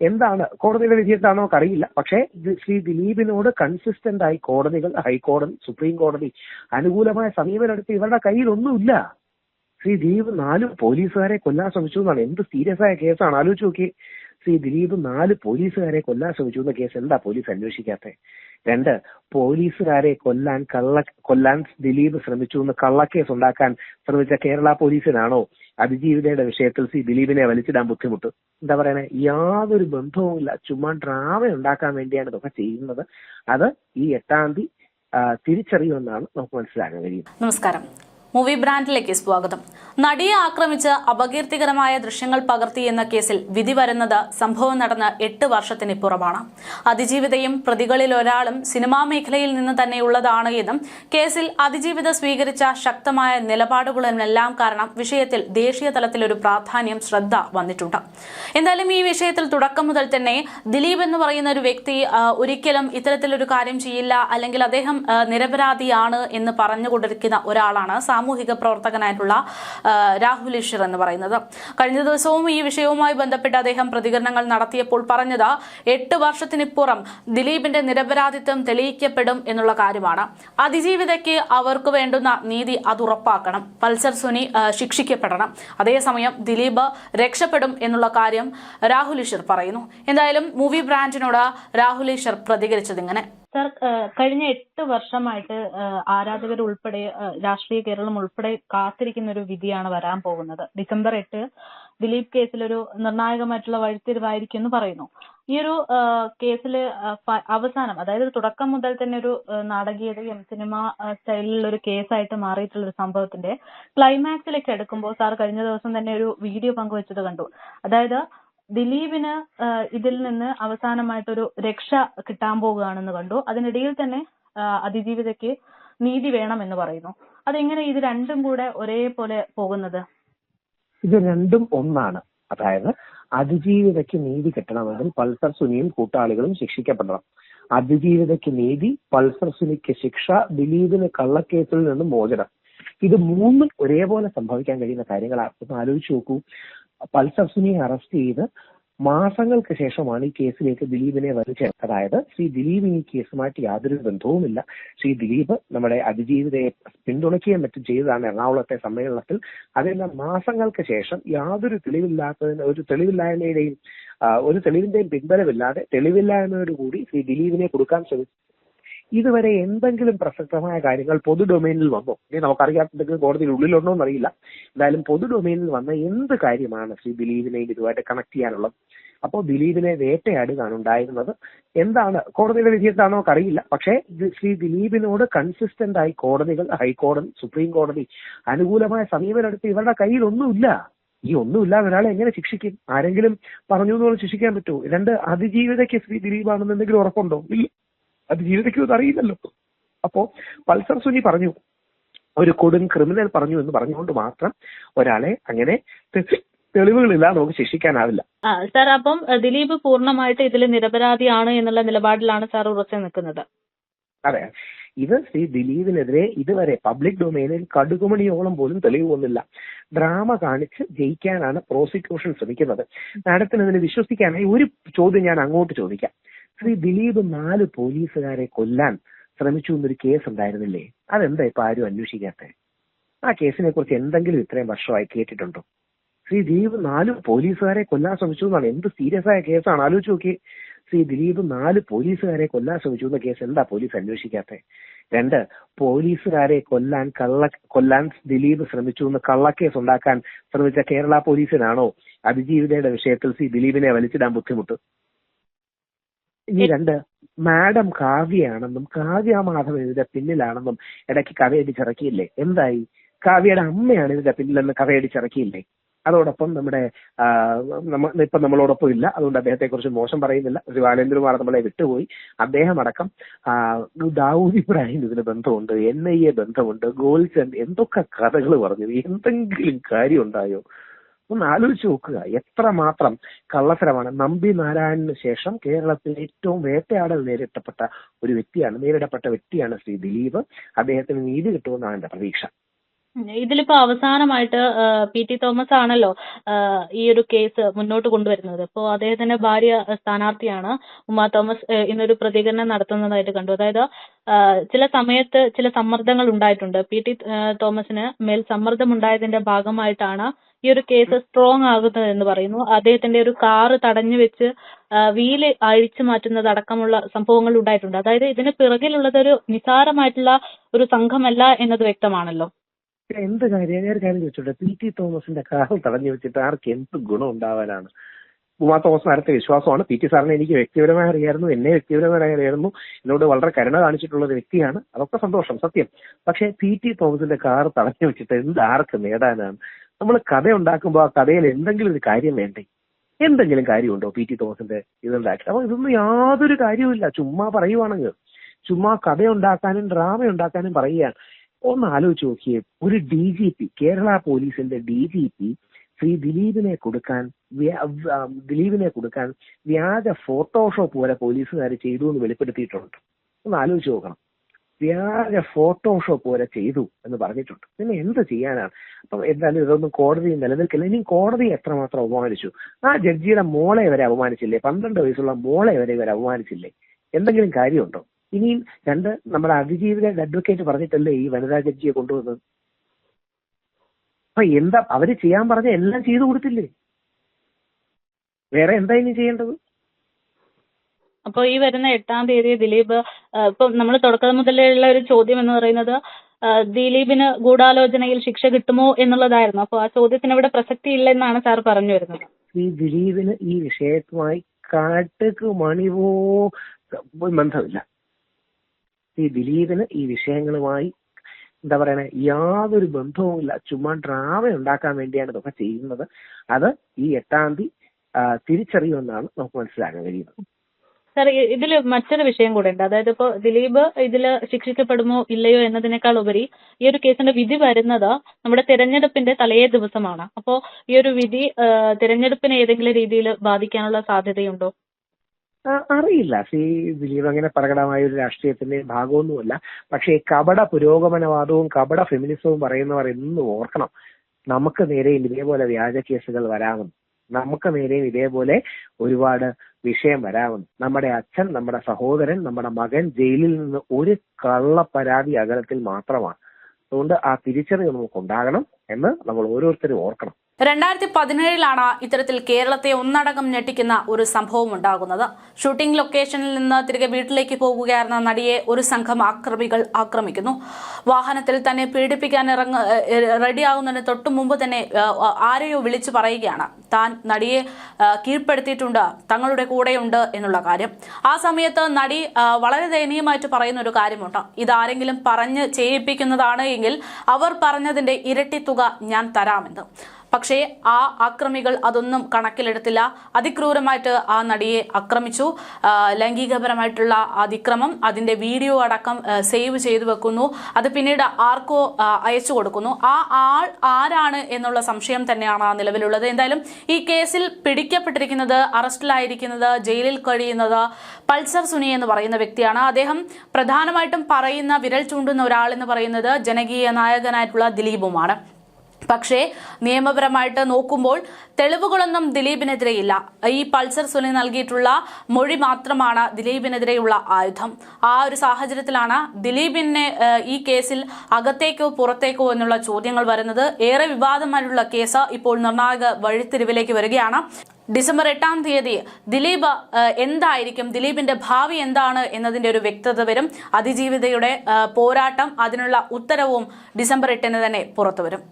എന്താണ് കോടതിയുടെ വിധി എന്താണോ അറിയില്ല പക്ഷേ ശ്രീ ദിലീപിനോട് കൺസിസ്റ്റന്റ് ആയി കോടതികൾ ഹൈക്കോടതി സുപ്രീം കോടതി അനുകൂലമായ സമീപനം എടുത്ത് ഇവരുടെ കയ്യിലൊന്നുമില്ല. ശ്രീ ദിലീപ് നാല് പോലീസുകാരെ കൊല്ലാൻ ശ്രമിച്ചു എന്നാണ്. എന്ത് സീരിയസ് ആയ കേസാണ്? ആലോചിച്ച് നോക്കി ശ്രീ ദിലീപ് നാല് പോലീസുകാരെ കൊല്ലാൻ ശ്രമിച്ചു എന്ന കേസ് എന്താ പോലീസ് അന്വേഷിക്കാത്തത് രണ്ട് പോലീസുകാരെ കൊല്ലാൻ കള്ള കൊല്ലാൻ ദിലീപ് ശ്രമിച്ചു എന്ന് കള്ളക്കേസ് ഉണ്ടാക്കാൻ ശ്രമിച്ച കേരള പോലീസിനാണോ അതിജീവിതയുടെ വിഷയത്തിൽ സി ദിലീപിനെ വലിച്ചിടാൻ ബുദ്ധിമുട്ട്. എന്താ പറയണേ? യാതൊരു ബന്ധവും ഇല്ല ചുമ്മാ ഡ്രാമ ഉണ്ടാക്കാൻ വേണ്ടിയാണ് ഇതൊക്കെ ചെയ്യുന്നത്. അത് ഈ എട്ടാം തീയതി തിരിച്ചറിയുമെന്നാണ് നമുക്ക് മനസ്സിലാക്കാൻ കഴിയുന്നത്. നമസ്കാരം. മൂവി ബ്രാൻഡിലേക്ക് സ്വാഗതം. നടിയെ ആക്രമിച്ച് അപകീർത്തികരമായ ദൃശ്യങ്ങൾ പകർത്തി എന്ന കേസിൽ വിധി വരുന്നത് സംഭവം നടന്ന് എട്ട് വർഷത്തിന് വർഷത്തിനിപ്പുറമാണ് അതിജീവിതയും പ്രതികളിൽ ഒരാളും സിനിമാ മേഖലയിൽ നിന്ന് തന്നെയുള്ളതാണ് എന്നും കേസിൽ അതിജീവിത സ്വീകരിച്ച ശക്തമായ നിലപാടുകളെല്ലാം കാരണം വിഷയത്തിൽ ദേശീയ തലത്തിൽ ഒരു പ്രാധാന്യം ശ്രദ്ധ വന്നിട്ടുണ്ട്. എന്തായാലും ഈ വിഷയത്തിൽ തുടക്കം മുതൽ തന്നെ ദിലീപ് എന്ന് പറയുന്ന ഒരു വ്യക്തി ഒരിക്കലും ഇത്തരത്തിലൊരു കാര്യം ചെയ്യില്ല അല്ലെങ്കിൽ അദ്ദേഹം നിരപരാധിയാണ് എന്ന് പറഞ്ഞുകൊണ്ടിരിക്കുന്ന ഒരാളാണ് സാമൂഹിക പ്രവർത്തകനായിട്ടുള്ള രാഹുൽ ഈശ്വർ എന്ന് പറയുന്നത്. കഴിഞ്ഞ ദിവസവും ഈ വിഷയവുമായി ബന്ധപ്പെട്ട് അദ്ദേഹം പ്രതികരണങ്ങൾ നടത്തിയപ്പോൾ പറഞ്ഞത് എട്ട് വർഷത്തിനിപ്പുറം ദിലീപിന്റെ നിരപരാധിത്വം തെളിയിക്കപ്പെടും എന്നുള്ള കാര്യമാണ്. അതിജീവിതയ്ക്ക് അവർക്ക് വേണ്ടുന്ന നീതി അത് ഉറപ്പാക്കണം. പൾസർ സുനി ശിക്ഷിക്കപ്പെടണം. അതേസമയം ദിലീപ് രക്ഷപ്പെടും എന്നുള്ള കാര്യം രാഹുൽ ഈശ്വർ പറയുന്നു. എന്തായാലും മൂവി ബ്രാൻഡിനോട് രാഹുൽ ഈശ്വർ പ്രതികരിച്ചത് ഇങ്ങനെ. സർ കഴിഞ്ഞ എട്ട് വർഷമായിട്ട് ആരാധകർ ഉൾപ്പെടെ രാഷ്ട്രീയ കേരളം ഉൾപ്പെടെ കാത്തിരിക്കുന്ന ഒരു വിധിയാണ് വരാൻ പോകുന്നത്. ഡിസംബർ എട്ട് ദിലീപ് കേസിൽ ഒരു നിർണായകമായിട്ടുള്ള വഴിത്തിരിവായിരിക്കും എന്ന് പറയുന്നു. ഈ ഒരു കേസിൽ അവസാനം അതായത് തുടക്കം മുതൽ തന്നെ ഒരു നാടകീയതയും സിനിമ സ്റ്റൈലിലുള്ള ഒരു കേസായിട്ട് മാറിയിട്ടുള്ള ഒരു സംഭവത്തിന്റെ ക്ലൈമാക്സിലേക്ക് അടുക്കുമ്പോൾ സാർ കഴിഞ്ഞ ദിവസം തന്നെ ഒരു വീഡിയോ പങ്കുവച്ചത് കണ്ടു. അതായത് ദിലീപിന് ഇതിൽ നിന്ന് അവസാനമായിട്ടൊരു രക്ഷ കിട്ടാൻ പോകുകയാണെന്ന് കണ്ടു. അതിനിടയിൽ തന്നെ അതിജീവിതയ്ക്ക് നീതി വേണം എന്ന് പറയുന്നു. അതെങ്ങനെ ഇത് രണ്ടും കൂടെ ഒരേപോലെ പോകുന്നത്? ഇത് രണ്ടും ഒന്നാണ്. അതായത് അതിജീവിതയ്ക്ക് നീതി കിട്ടണമെങ്കിൽ പൾസർ സുനിയും കൂട്ടാളികളും ശിക്ഷിക്കപ്പെടണം. അതിജീവിതയ്ക്ക് നീതി പൾസർ സുനിക്ക് ശിക്ഷ ദിലീപിന് കള്ളക്കേസിൽ നിന്ന് മോചനം. ഇത് മൂന്നും ഒരേപോലെ സംഭവിക്കാൻ കഴിയുന്ന കാര്യങ്ങളാണ് ഒന്ന് ആലോചിച്ച് നോക്കൂ. പൾസർ സുനിയെ അറസ്റ്റ് ചെയ്ത് മാസങ്ങൾക്ക് ശേഷമാണ് ഈ കേസിലേക്ക് ദിലീപിനെ വലിച്ചെടുത്തത് അതായത് ശ്രീ ദിലീപിന് ഈ കേസുമായിട്ട് യാതൊരു ബന്ധവുമില്ല. ശ്രീ ദിലീപ് നമ്മുടെ അതിജീവിതയെ പിന്തുണയ്ക്കുകയും മറ്റും ചെയ്തതാണ് എറണാകുളത്തെ സമ്മേളനത്തിൽ. അതെല്ലാം മാസങ്ങൾക്ക് ശേഷം യാതൊരു തെളിവില്ലാത്തതിന് ഒരു തെളിവില്ലായ്മയുടെയും ഒരു തെളിവിന്റെയും പിൻബലമില്ലാതെ തെളിവില്ലായ്മയോടുകൂടി ശ്രീ ദിലീപിനെ കൊടുക്കാൻ ശ്രമിച്ചു. ഇതുവരെ എന്തെങ്കിലും പ്രസക്തമായ കാര്യങ്ങൾ പൊതു ഡൊമൈനിൽ വന്നോ ഇനി നമുക്കറിയാത്ത കോടതിയുടെ ഉള്ളിലുണ്ടോ എന്നറിയില്ല. എന്തായാലും പൊതു ഡൊമൈനിൽ വന്ന എന്ത് കാര്യമാണ് ശ്രീ ദിലീപിനെ ഇതുമായിട്ട് കണക്ട് ചെയ്യാനുള്ളത്? അപ്പോൾ ദിലീപിനെ വേട്ടയാടുകയാണ് ഉണ്ടായിരുന്നത്. എന്താണ് കോടതിയുടെ വിധി അറിയില്ല പക്ഷേ ശ്രീ ദിലീപിനോട് കൺസിസ്റ്റന്റ് ആയി കോടതികൾ ഹൈക്കോടതി സുപ്രീം കോടതി അനുകൂലമായ സമീപനം എടുത്ത് ഇവരുടെ കയ്യിൽ ഒന്നുമില്ല. ഈ ഒന്നുമില്ലാതെ ഒരാളെ എങ്ങനെ ശിക്ഷിക്കും? ആരെങ്കിലും പറഞ്ഞു എന്ന് ശിക്ഷിക്കാൻ പറ്റുമോ രണ്ട് അതിജീവിതയ്ക്ക് ശ്രീ ദിലീപാണെന്ന് എന്തെങ്കിലും ഉറപ്പുണ്ടോ? ഇല്ല. അത് അറിയില്ലല്ലോ. അപ്പോ പൾസർ സുനി പറഞ്ഞു ഒരു കൊടും ക്രിമിനൽ പറഞ്ഞു എന്ന് പറഞ്ഞുകൊണ്ട് മാത്രം ഒരാളെ അങ്ങനെ തെളിവുകളില്ല തെളിവുകളില്ലാതെ നമുക്ക് ശിക്ഷിക്കാനാവില്ല. സാർ അപ്പം ദിലീപ് പൂർണമായിട്ട് ഇതിൽ നിരപരാധിയാണ് എന്നുള്ള നിലപാടിലാണ് സാർ ഉറച്ചു നിൽക്കുന്നത്. അതെ. ഇത് ശ്രീ ദിലീപിനെതിരെ ഇതുവരെ പബ്ലിക് ഡൊമൈനിൽ കടുകുമണിയോളം പോലും തെളിവ് വന്നില്ല. ഡ്രാമ കാണിച്ച് ജയിക്കാനാണ് പ്രോസിക്യൂഷൻ ശ്രമിക്കുന്നത്. മാഡത്തിന് ഇതിനെ വിശ്വസിക്കാനായി ഒരു ചോദ്യം ഞാൻ അങ്ങോട്ട് ചോദിക്കാം. ശ്രീ ദിലീപ് നാല് പോലീസുകാരെ കൊല്ലാൻ ശ്രമിച്ചു എന്നൊരു കേസ് ഉണ്ടായിരുന്നില്ലേ അതെന്താ ഇപ്പൊ ആരും അന്വേഷിക്കാത്ത? ആ കേസിനെ കുറിച്ച് എന്തെങ്കിലും ഇത്രയും വർഷമായി കേട്ടിട്ടുണ്ടോ? ശ്രീ ദിലീപ് നാല് പോലീസുകാരെ കൊല്ലാൻ ശ്രമിച്ചു എന്നാണ്. എന്ത് സീരിയസ് ആയ കേസാണ്? ആലോചിച്ച് നോക്കി ശ്രീ ദിലീപ് നാല് പോലീസുകാരെ കൊല്ലാൻ ശ്രമിച്ചു എന്ന കേസ് എന്താ പോലീസ് അന്വേഷിക്കാത്ത? രണ്ട് പോലീസുകാരെ കൊല്ലാൻ കള്ള കൊല്ലാൻ ദിലീപ് ശ്രമിച്ചു എന്ന് കള്ളക്കേസ് ഉണ്ടാക്കാൻ ശ്രമിച്ച കേരള പോലീസിനാണോ അതിജീവിതയുടെ വിഷയത്തിൽ ശ്രീ ദിലീപിനെ വലിച്ചിടാൻ ബുദ്ധിമുട്ട്? ഇനി രണ്ട് മാഡം കാവ്യയാണെന്നും കാവ്യ മാധവൻ ഇതിന്റെ പിന്നിലാണെന്നും ഇടയ്ക്ക് കഥയടിച്ചിറക്കിയില്ലേ എന്തായി? കാവ്യയുടെ അമ്മയാണ് ഇതിന്റെ പിന്നിലെന്ന് കഥയടിച്ചിറക്കിയില്ലേ അതോടൊപ്പം നമ്മുടെ നമ്മ- ഇപ്പൊ നമ്മളോടൊപ്പം ഇല്ല. അതുകൊണ്ട് അദ്ദേഹത്തെ കുറിച്ച് മോശം പറയുന്നില്ല. ഒരു ബാലേന്ദ്രകുമാർ നമ്മളെ വിട്ടുപോയി. അദ്ദേഹം അടക്കം ദാവൂദ് ഇബ്രാഹിം ഇതിന് ബന്ധമുണ്ട്. എൻ ഐ എ ബന്ധമുണ്ട്. ഗോൾചന്ദ് എന്തൊക്കെ കഥകൾ പറഞ്ഞു? എന്തെങ്കിലും കാര്യം ഉണ്ടായോ? ഒന്ന് ആലോചിച്ച് നോക്കുക. എത്ര മാത്രം കള്ളത്തരമാണ്. നമ്പി നാരായണന് ശേഷം കേരളത്തിൽ ഏറ്റവും വേട്ടയാടൽ നേരിട്ടപ്പെട്ട ഒരു വ്യക്തിയാണ് നേരിടപ്പെട്ട വ്യക്തിയാണ് ശ്രീ ദിലീപ്. അദ്ദേഹത്തിന് നീതി കിട്ടുമെന്നാണ് എന്റെ പ്രതീക്ഷ. ഇതിലിപ്പോ അവസാനമായിട്ട് പി ടി തോമസ് ആണല്ലോ ഈ ഒരു കേസ് മുന്നോട്ട് കൊണ്ടുവരുന്നത്. അപ്പോൾ അദ്ദേഹത്തിന്റെ ഭാര്യ സ്ഥാനാർത്ഥിയാണ് ഉമ്മ തോമസ് ഇന്നൊരു പ്രതികരണം നടത്തുന്നതായിട്ട് കണ്ടു. അതായത് ചില സമയത്ത് ചില സമ്മർദ്ദങ്ങൾ ഉണ്ടായിട്ടുണ്ട്. പി ടി തോമസിന് മേൽ സമ്മർദ്ദം ഉണ്ടായതിന്റെ ഭാഗമായിട്ടാണ് ഈ ഒരു കേസ് സ്ട്രോങ് ആകുന്നത് എന്ന് പറയുന്നു. അദ്ദേഹത്തിന്റെ ഒരു കാറ് തടഞ്ഞു വെച്ച് വീൽ അഴിച്ചു മാറ്റുന്നത് അടക്കമുള്ള സംഭവങ്ങൾ ഉണ്ടായിട്ടുണ്ട്. അതായത് ഇതിന് പിറകിലുള്ളത് ഒരു നിസാരമായിട്ടുള്ള ഒരു സംഘമല്ല എന്നത് വ്യക്തമാണല്ലോ. എന്ത് കാര്യം? ഞാൻ ഒരു കാര്യം ചോദിച്ചോട്ടെ. പി ടി തോമസിന്റെ കാർ തടഞ്ഞു വെച്ചിട്ട് ആർക്ക് എന്ത് ഗുണം ഉണ്ടാവാനാണ്? ഉമാ തോമസ് നേരത്തെ വിശ്വാസമാണ്. പി ടി സാറിനെ എനിക്ക് വ്യക്തിപരമായി അറിയായിരുന്നു. എന്നെ വ്യക്തിപരമായി അറിയായിരുന്നു. എന്നോട് വളരെ കരുണ കാണിച്ചിട്ടുള്ള ഒരു വ്യക്തിയാണ്. അതൊക്കെ സന്തോഷം സത്യം. പക്ഷേ പി ടി തോമസിന്റെ കാർ തടഞ്ഞു വെച്ചിട്ട് എന്ത് ആർക്ക് നേടാനാണ്? നമ്മൾ കഥ ഉണ്ടാക്കുമ്പോൾ ആ കഥയിൽ എന്തെങ്കിലും ഒരു കാര്യം വേണ്ടേ? എന്തെങ്കിലും കാര്യമുണ്ടോ പി ടി തോമസിന്റെ ഇതുണ്ടാക്കി അപ്പൊ ഇതൊന്നും യാതൊരു കാര്യവുമില്ല. ചുമ്മാ പറയുവാണെങ്കിൽ ചുമ്മാ കഥ ഉണ്ടാക്കാനും ഡ്രാമ ഉണ്ടാക്കാനും പറയുകയാണ്. ഒന്ന് ആലോചിച്ച് നോക്കിയേ ഒരു ഡി ജി പി കേരള പോലീസിന്റെ ഡി ജി പി ശ്രീ ദിലീപിനെ കൊടുക്കാൻ ദിലീപിനെ കൊടുക്കാൻ വ്യാജ ഫോട്ടോഷോപ്പ് വരെ പോലീസുകാർ ചെയ്തു എന്ന് വെളിപ്പെടുത്തിയിട്ടുണ്ട്. ഒന്ന് ആലോചിച്ച് നോക്കണം. വ്യാജ ഫോട്ടോഷോപ്പ് വരെ ചെയ്തു എന്ന് പറഞ്ഞിട്ടുണ്ട്. പിന്നെ എന്ത് ചെയ്യാനാണ്? അപ്പം എന്തായാലും ഇതൊന്നും കോടതി നിലനിൽക്കില്ല. ഇനി കോടതി എത്രമാത്രം അപമാനിച്ചു? ആ ജഡ്ജിയുടെ മോളെ വരെ അപമാനിച്ചില്ലേ? പന്ത്രണ്ട് വയസ്സുള്ള മോളെ വരെ ഇവർ അപമാനിച്ചില്ലേ? എന്തെങ്കിലും കാര്യമുണ്ടോ? ഇനിയും രണ്ട് നമ്മുടെ അതിജീവിത അഡ്വക്കേറ്റ് പറഞ്ഞിട്ടല്ലേ ഈ വനിതാ ജഡ്ജിയെ കൊണ്ടുവന്നത്? അപ്പൊ എന്താ അവർ ചെയ്യാൻ പറഞ്ഞ എല്ലാം ചെയ്തു കൊടുത്തില്ലേ? വേറെ എന്താ ഇനി ചെയ്യേണ്ടത്? അപ്പോൾ ഈ വരുന്ന എട്ടാം തീയതി ദിലീപ് ഇപ്പൊ നമ്മൾ തുടക്കം മുതലേ ഉള്ള ഒരു ചോദ്യം എന്ന് പറയുന്നത് ദിലീപിന് ഗൂഢാലോചനയിൽ ശിക്ഷ കിട്ടുമോ എന്നുള്ളതായിരുന്നു. അപ്പോൾ ആ ചോദ്യത്തിന് ഇവിടെ പ്രസക്തി ഇല്ലെന്നാണ് സാർ പറഞ്ഞു വരുന്നത്. ഈ ദിലീപിന് ഈ വിഷയത്തുമായി കാട്ടുക്ക് മണിവോ ബന്ധമില്ല. ഈ ദിലീപിന് ഈ വിഷയങ്ങളുമായി എന്താ പറയണേ യാതൊരു ബന്ധവുമില്ല ചുമ്മാ ഡ്രാമ ഉണ്ടാക്കാൻ വേണ്ടിയാണ് ഇതൊക്കെ ചെയ്യുന്നത്. അത് ഈ എട്ടാം തീയതി തിരിച്ചറിയുമെന്നാണ് നമുക്ക് മനസ്സിലാക്കാൻ കഴിയുന്നത്. സാർ ഇതിൽ മറ്റൊരു വിഷയം കൂടെ ഉണ്ട്. അതായത് ഇപ്പോ ദിലീപ് ഇതിൽ ശിക്ഷിക്കപ്പെടുമോ ഇല്ലയോ എന്നതിനേക്കാൾ ഉപരി ഈ ഒരു കേസിന്റെ വിധി വരുന്നത് നമ്മുടെ തെരഞ്ഞെടുപ്പിന്റെ തലേ ദിവസമാണ്. അപ്പോൾ ഈ ഒരു വിധി തെരഞ്ഞെടുപ്പിനെ ഏതെങ്കിലും രീതിയിൽ ബാധിക്കാനുള്ള സാധ്യതയുണ്ടോ? അറിയില്ല. സി ദിലീപ് അങ്ങനെ പ്രകടമായ ഒരു രാഷ്ട്രീയത്തിന്റെ ഭാഗമൊന്നുമല്ല. പക്ഷേ കപട പുരോഗമനവാദവും കപട ഫെമിനിസവും പറയുന്നവർ എന്നും ഓർക്കണം. നമുക്ക് നേരെയും ഇതേപോലെ വ്യാജ കേസുകൾ വരാമെന്ന്. നമുക്ക് നേരെയും ഇതേപോലെ ഒരുപാട് വിഷയം വരാമെന്ന്. നമ്മുടെ അച്ഛൻ നമ്മുടെ സഹോദരൻ നമ്മുടെ മകൻ ജയിലിൽ നിന്ന് ഒരു കള്ള പരാതി അകലത്തിൽ മാത്രമാണ്. അതുകൊണ്ട് ആ തിരിച്ചറിവ് നമുക്ക് ഉണ്ടാകണം എന്ന് നമ്മൾ ഓരോരുത്തരും ഓർക്കണം. രണ്ടായിരത്തി പതിനേഴിലാണ് ഇത്തരത്തിൽ കേരളത്തെ ഒന്നടങ്കം ഞെട്ടിക്കുന്ന ഒരു സംഭവം ഉണ്ടാകുന്നത്. ഷൂട്ടിംഗ് ലൊക്കേഷനിൽ നിന്ന് തിരികെ വീട്ടിലേക്ക് പോകുകയായിരുന്ന നടിയെ ഒരു സംഘം ആക്രമികൾ ആക്രമിക്കുന്നു. വാഹനത്തിൽ തന്നെ പീഡിപ്പിക്കാൻ ഇറങ്ങ റെഡിയാകുന്നതിന് തൊട്ടു മുമ്പ് തന്നെ ആരെയോ വിളിച്ചു പറയുകയാണ്. താൻ നടിയെ കീഴ്പ്പെടുത്തിയിട്ടുണ്ട് തങ്ങളുടെ കൂടെയുണ്ട് എന്നുള്ള കാര്യം. ആ സമയത്ത് നടി വളരെ ദയനീയമായിട്ട് പറയുന്ന ഒരു കാര്യമുണ്ട്. ഇതാരെങ്കിലും പറഞ്ഞ് ചെയ്യിപ്പിക്കുന്നതാണ് എങ്കിൽ അവർ പറഞ്ഞതിന്റെ ഇരട്ടി തുക ഞാൻ തരാമെന്ന്. പക്ഷേ ആ ആക്രമികൾ അതൊന്നും കണക്കിലെടുത്തില്ല. അതിക്രൂരമായിട്ട് ആ നടിയെ ആക്രമിച്ചു. ലൈംഗികപരമായിട്ടുള്ള അതിക്രമം അതിന്റെ വീഡിയോ അടക്കം സേവ് ചെയ്തു വെക്കുന്നു. അത് പിന്നീട് ആർക്കോ അയച്ചു കൊടുക്കുന്നു. ആ ആൾ ആരാണ് എന്നുള്ള സംശയം തന്നെയാണ് ആ നിലവിലുള്ളത്. എന്തായാലും ഈ കേസിൽ പിടിക്കപ്പെട്ടിരിക്കുന്നത് അറസ്റ്റിലായിരിക്കുന്നത് ജയിലിൽ കഴിയുന്നത് പൾസർ സുനി എന്ന് പറയുന്ന വ്യക്തിയാണ്. അദ്ദേഹം പ്രധാനമായിട്ടും പറയുന്ന വിരൽ ചൂണ്ടുന്ന ഒരാൾ എന്ന് പറയുന്നത് ജനകീയ നായകനായിട്ടുള്ള ദിലീപുമാണ്. പക്ഷേ നിയമപരമായിട്ട് നോക്കുമ്പോൾ തെളിവുകളൊന്നും ദിലീപിനെതിരെയില്ല. ഈ പൾസർ സുനി നൽകിയിട്ടുള്ള മൊഴി മാത്രമാണ് ദിലീപിനെതിരെയുള്ള ആയുധം. ആ ഒരു സാഹചര്യത്തിലാണ് ദിലീപിനെ ഈ കേസിൽ അകത്തേക്കോ പുറത്തേക്കോ എന്നുള്ള ചോദ്യങ്ങൾ വരുന്നത്. ഏറെ വിവാദമായിട്ടുള്ള കേസ് ഇപ്പോൾ നിർണായക വഴിത്തിരിവിലേക്ക് വരികയാണ്. ഡിസംബർ എട്ടാം തീയതി ദിലീപ് എന്തായിരിക്കും? ദിലീപിന്റെ ഭാവി എന്താണ് എന്നതിന്റെ ഒരു വ്യക്തത വരും. അതിജീവിതയുടെ പോരാട്ടം അതിനുള്ള ഉത്തരവും ഡിസംബർ എട്ടിന് തന്നെ പുറത്തുവരും